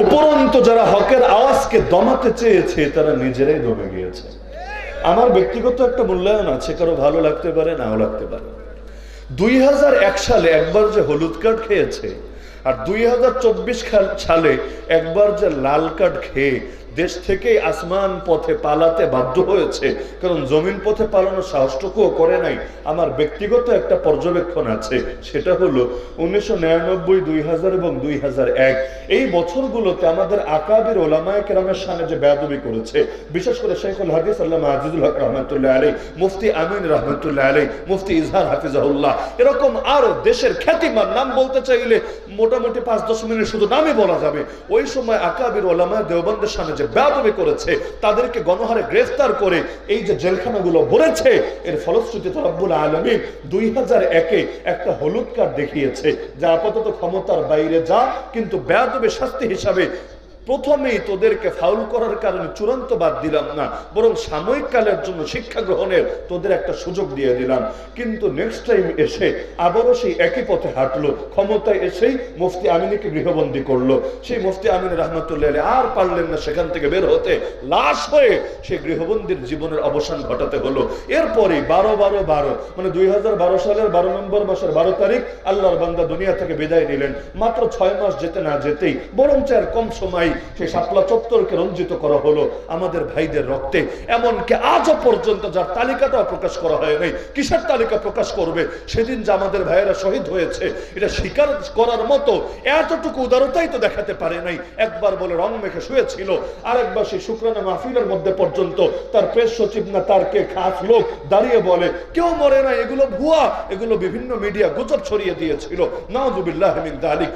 উপরন্ত যারা হকের আওয়াজকে দমাতে চেয়েছে, তারা নিজেরাই দমে গিয়েছে। আমার ব্যক্তিগত একটা মূল্যায়ন আছে, কারও ভালো লাগতে পারে, নাও লাগতে পারে। দুই হাজার এক সালে একবার যে হলুদ কার্ড খেয়েছে আর দুই সালে একবার যে লাল কার্ড খেয়ে দেশ থেকে আসমান পথে পালাতে বাধ্য হয়েছে, কারণ জমিন পথে পালানোর সাহসটুকুও করে নাই, আমার ব্যক্তিগত একটা পর্যবেক্ষণ আছে, সেটা হলো উনিশশো নিরানব্বই, দুই এবং দুই এক। এই বছরগুলোতে আমাদের আকাবির ওলামায় কেরামের সামনে যে বেয়াদবি করেছে, বিশেষ করে শেখুল হাদিস আল্লাহ আজিজুল হক রহমতুল্লাহ আলী মুফতি আমিন রহমতুল্লাহ আলী মুফতি ইজহার হাফিজাহুল্লাহ, এরকম আরও দেশের খ্যাতিমান নাম বলতে চাইলে মোটামুটি পাঁচ দশ মিনিট শুধু নামে বলা যাবে। ওই সময় আকাবির ওলামায় দেওবন্দের সামনে যে বেয়াদবি করেছে, তাদেরকে গণহারে গ্রেফতার করে এই যে জেলখানাগুলো ভরেছে, এর ফলশ্রুতিতে রব্বুল আলমী দুই হাজার একে একটা হলুদ কার্ড দেখিয়েছে, যা আপাতত ক্ষমতার বাইরে যা, কিন্তু ব্যাদবে শাস্তি হিসাবে প্রথমেই তোদেরকে ফাউল করার কারণে চূড়ান্ত বাদ দিলাম না, বরং সাময়িক কালের জন্য শিক্ষা গ্রহণের তোদের একটা সুযোগ দিয়ে দিলাম। কিন্তু নেক্সট টাইম এসে আবারও সেই একই পথে হাঁটলো, ক্ষমতায় এসেই মুফতি আমিনীকে গৃহবন্দী করল। সেই মুফতি আমিন রহমতুল্লাহ আর পারলেন না সেখান থেকে বের হতে। লাশ হয়ে সেই গৃহবন্দীর জীবনের অবসান ঘটাতে হলো। এরপরে বারো বারো বারো মানে দুই হাজার বারো সালের বারো নম্বর মাসের বারো তারিখ আল্লাহর বান্দা দুনিয়া থেকে বিদায় নিলেন। মাত্র ছয় মাস যেতে না যেতেই, বরঞ্চ আর কম সময় সেই শাপলা চত্বরকে রঞ্জিত করা হলো আমাদের ভাইদের রক্তে। এমনকি আজও পর্যন্ত যার তালিকাটাও প্রকাশ করা হয় নাই কিসের তালিকা প্রকাশ করবে? সেদিন যে আমাদের ভাইয়েরা শহীদ হয়েছে, এটা স্বীকার করার মতো এতটুকু উদারতাই তো দেখাতে পারে নাই। একবার বলে রং মেখে শুয়েছিল, আরেকবার সেই শুক্রানা মাহফিলের মধ্যে পর্যন্ত তার প্রেস সচিব না তার কে খাস লোক দাঁড়িয়ে বলে, কেউ মরে না, এগুলো ভুয়া, এগুলো বিভিন্ন মিডিয়া গুজব ছড়িয়ে দিয়েছিল। নাউজুবিল্লাহ মিন দালিক।